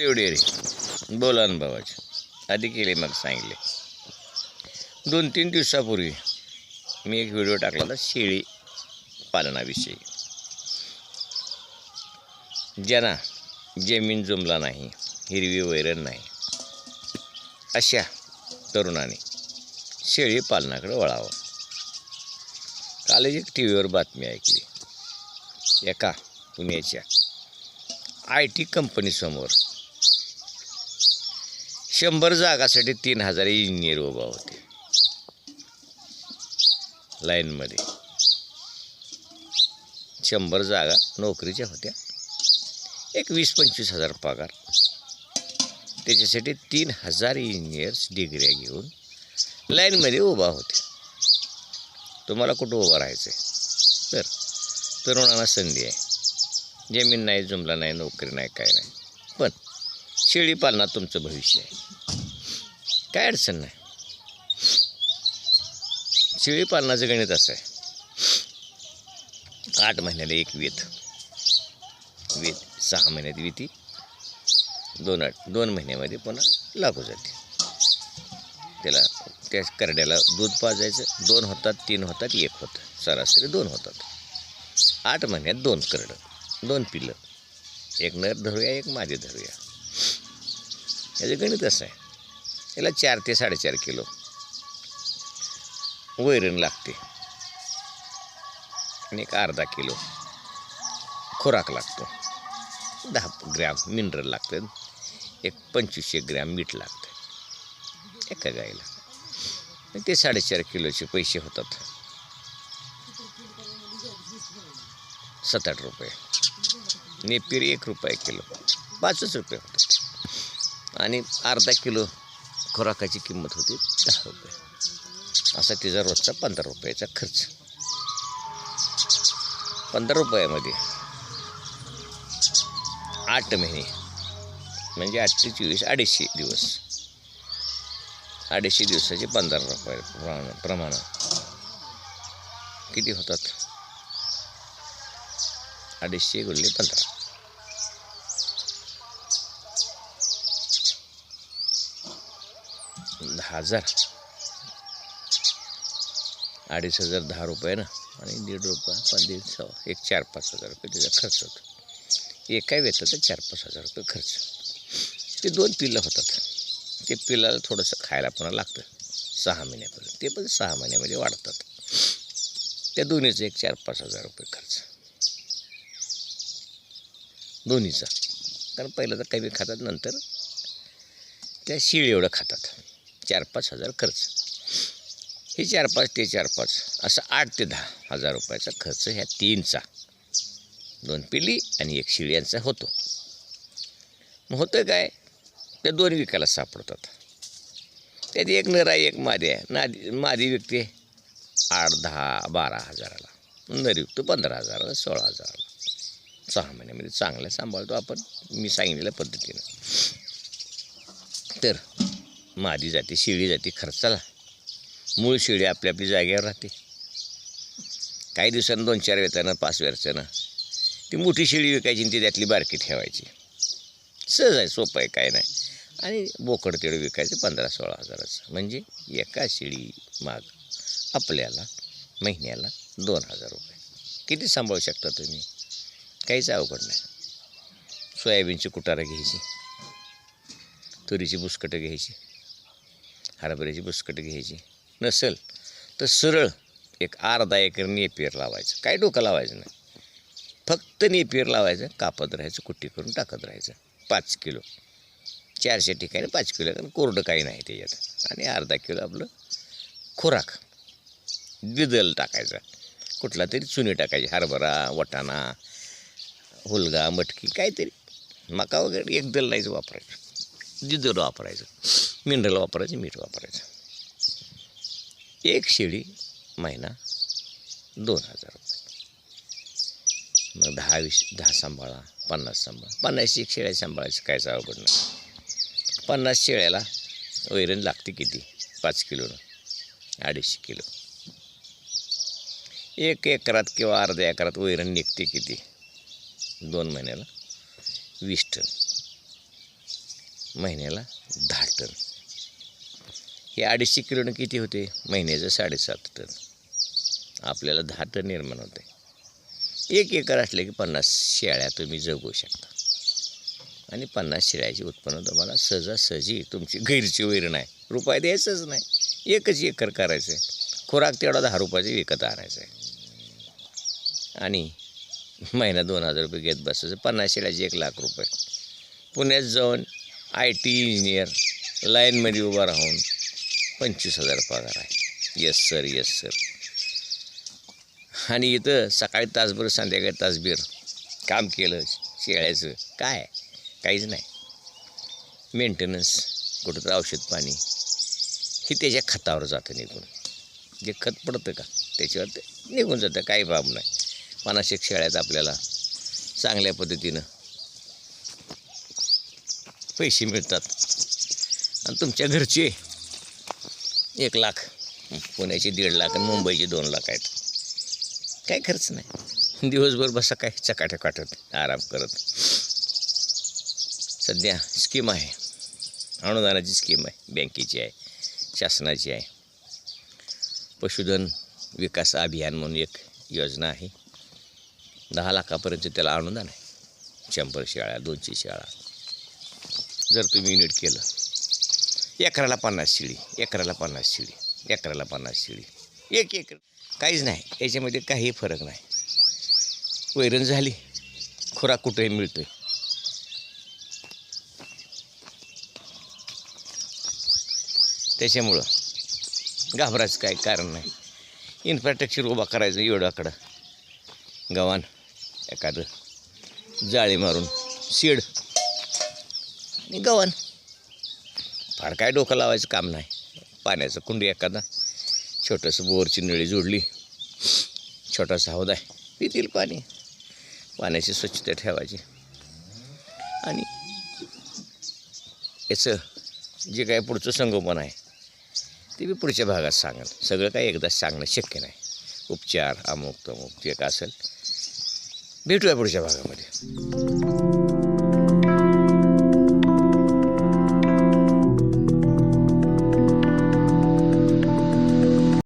एवढे रे. बोला अनुभवाचे आधी केले मग सांगितले. दोन तीन दिवसापूर्वी मी एक व्हिडिओ टाकला होता शेळी पालनाविषयी. ज्यांना जमीन जुमला नाही हिरवी वैरण नाही अशा तरुणाने शेळी पालनाकडे वळावं. कालच एक टी व्हीवर बातमी ऐकली. एका पुण्याच्या आय टी कंपनीसमोर शंभर जागासाठी तीन हजार इंजिनियर उभा होते. लाईनमध्ये शंभर जागा नोकरीच्या होत्या. एक वीस पंचवीस हजार पगार. त्याच्यासाठी तीन हजार इंजिनियर्स डिग्र्या घेऊन लाईनमध्ये उभा होते. तुम्हाला कुठं उभं राहायचं आहे तर तरुणांना संधी आहे. जमीन नाही जुमला नाही नोकरी नाही काय नाही. पण शेळी पालनात तुमचं भविष्य आहे. काय अडचण नाही. शेळी पालनाचं गणित असं आहे. आठ महिन्याला एक वेत. वेत सहा महिन्यात विती. दोन आठ दोन महिन्यामध्ये पुन्हा लागू जाते. त्याला त्या करड्याला दूध पाजायचं दोन होतात तीन होतात एक होतं. सरासरी दोन होतात. आठ महिन्यात दोन करडं दोन पिल्लं एक नर धरूया एक मादी धरूया. याचं गणित असं आहे. याला चार ते साडेचार किलो वैरण लागते. आणि एक अर्धा किलो खुराक लागतो. दहा ग्रॅम मिनरल लागतं. एक पंचवीसशे ग्रॅम मीठ लागतं. एका गायला. ते साडेचार किलोचे पैसे होतात. सात आठ रुपये. नेपीर एक रुपये किलो. पाचच रुपये होतात. आणि अर्धा किलो खुराकाची किंमत होती दहा रुपये. असा तिचा रोजचा पंधरा रुपयाचा खर्च. पंधरा रुपयामध्ये आठ महिने म्हणजे आठशे चोवीस अडीचशे दिवस. अडीचशे दिवसाचे पंधरा रुपये प्रमाण प्रमाण. किती होतात? अडीचशे गुणले पंधरा. हजार. अडीच हजार दहा रुपये ना आणि दीड रुपये पण दीड सव्वा एक चार पाच हजार रुपये त्याचा खर्च होतो. एका वेताचा चार पाच हजार रुपये खर्च. ते दोन पिल्लं होतात. ते पिल्लाला थोडंसं खायला पुन्हा लागतं. सहा महिन्यापर्यंत. ते पण सहा महिन्यामध्ये वाढतात. त्या दोन्हीचं एक चार पाच हजार रुपये खर्च. दोन्हीचा. कारण पहिलं तर कमी खातात नंतर त्या शिळ एवढं खातात. चार पाच हजार खर्च. हे चार पाच ते चार पाच असं आठ ते दहा हजार रुपयाचा खर्च ह्या तीनचा. दोन पिल्ली आणि एक शिळ्यांचा होतो. मग होतं काय? त्या दोन विकायला सापडतात. त्यात एक नर आहे एक मादी. आहे नादी मादी विकते आठ दहा बारा हजाराला. नर विकतो पंधरा हजाराला सोळा हजाराला. सहा महिन्यामध्ये चांगलं सांभाळतो आपण मी सांगितलेल्या पद्धतीनं. तर मादी जाते शिळी जाते खर्चाला मूळ शिळी आपली आपली जागेवर राहते. काही दिवसांनी दोन चार वेतानं पाच वर्षानं ती मोठी शिळी विकायची आणि ती त्यातली बारकी ठेवायची. सहज आहे सोपं आहे काय नाही. आणि बोकड तेवढं विकायचं पंधरा सोळा हजाराचं. म्हणजे एका शिळी माग आपल्याला महिन्याला दोन हजार रुपये. किती सांभाळू शकता तुम्ही? काहीच अवघड नाही. सोयाबीनची कुटारं घ्यायची. तुरीची बुसकटं घ्यायची. हरभऱ्याची बुसकट घ्यायची. नसेल तर सरळ एक अर्धा एकर नेपियर लावायचं. काय डोकं लावायचं नाही. फक्त नेपियर लावायचं कापत राहायचं कुट्टी करून टाकत राहायचं. पाच किलो. चारशे ठिकाणी पाच किलो. कारण कोरडं काही नाही त्याच्यात. आणि अर्धा किलो आपलं खुराक. द्विदल टाकायचा. कुठला तरी चुनी टाकायची. हरभरा वटाणा हुलगा मटकी काहीतरी. मका वगैरे एक दल नाहीच वापरायचं. द्विदल वापरायचं. मिनरल वापरायचं मीठ वापरायचं. एक शेळी महिना दोन हजार रुपये. मग दहा वीस दहा सांभाळा पन्नास सांभाळा. पन्नास एक शेळ्या सांभाळायचं कायच अवघड नाही पन्नास शेळ्याला वैरण लागते किती? पाच किलोनं अडीचशे किलो. एक एकरात किंवा अर्ध्या एकरात वैरण निघते किती? दोन महिन्याला वीस टन. महिन्याला दहा टन. हे अडीचशे किलोनं किती होते? महिन्याचं साडेसात टन. आपल्याला दहा टन निर्माण होते एक एकर असले की पन्नास शेळ्या तुम्ही जगू शकता. आणि पन्नास शेळ्याचे उत्पन्न तुम्हाला सहजासहजी तुमची गैरची वैर नाही. रुपये द्यायचंच नाही. एकच एकर करायचं आहे खुराक तेवढा दहा रुपयाचे विकत आणायचं आहे आणि महिना दोन हजार रुपये घेत बसायचं. पन्नास शेळ्याचे एक लाख रुपये. पुण्यात जाऊन आय टी इंजिनियर लाईनमध्ये उभा राहून पंचवीस हजार पगार आहे. येस सर येस सर आणि इथं सकाळी तासभर संध्याकाळी तासभर काम केलं शेळ्याचं. काय? काहीच नाही. मेंटेनन्स कुठं तर औषध पाणी. हे त्याच्या खतावर जातं निघून. जे खत पडतं का त्याच्यावर ते निघून जातं. काही बाब नाही. पन्नास एक शेळ्यात आपल्याला चांगल्या पद्धतीनं पैसे मिळतात. आणि तुमच्या घरचे एक लाख. पुण्याचे दीड लाख आणि मुंबईचे दोन लाख आहेत. काय खर्च नाही. दिवसभर बसा काय चकाट्या काटत आराम करत. सध्या स्कीम आहे. अनुदानाची स्कीम आहे. बँकेची आहे. शासनाची आहे. पशुधन विकास अभियान म्हणून एक योजना आहे. दहा लाखापर्यंत त्याला अनुदान आहे. शंभर शाळा दोनशे शाळा. जर तुम्ही युनिट केलं एकराला पन्नास शिळी एकराला पन्नास शिळी एकराला पन्नास शिळी. एक एकर काहीच नाही याच्यामध्ये काही फरक नाही. वैरण झाली खुराक कुठेही मिळतोय. त्याच्यामुळं घाबरायचं काय कारण नाही. इन्फ्रास्ट्रक्चर उभा करायचं एवढाकडं गव्हाण एखादं जाळी मारून शेड आणि गव्हाण. फार काय डोकं लावायचं काम नाही. पाण्याचं कुंडी एखादा. छोटंसं बोरची नळी जोडली. छोटासा हौद आहे. पितील पाणी. पाण्याची स्वच्छता ठेवायची. आणि याचं जे काय पुढचं संगोपन आहे ते मी पुढच्या भागात सांगेन. सगळं काही एकदाच सांगणं शक्य नाही. उपचार अमुक तमुक जे काय असेल. भेटूया पुढच्या भागामध्ये.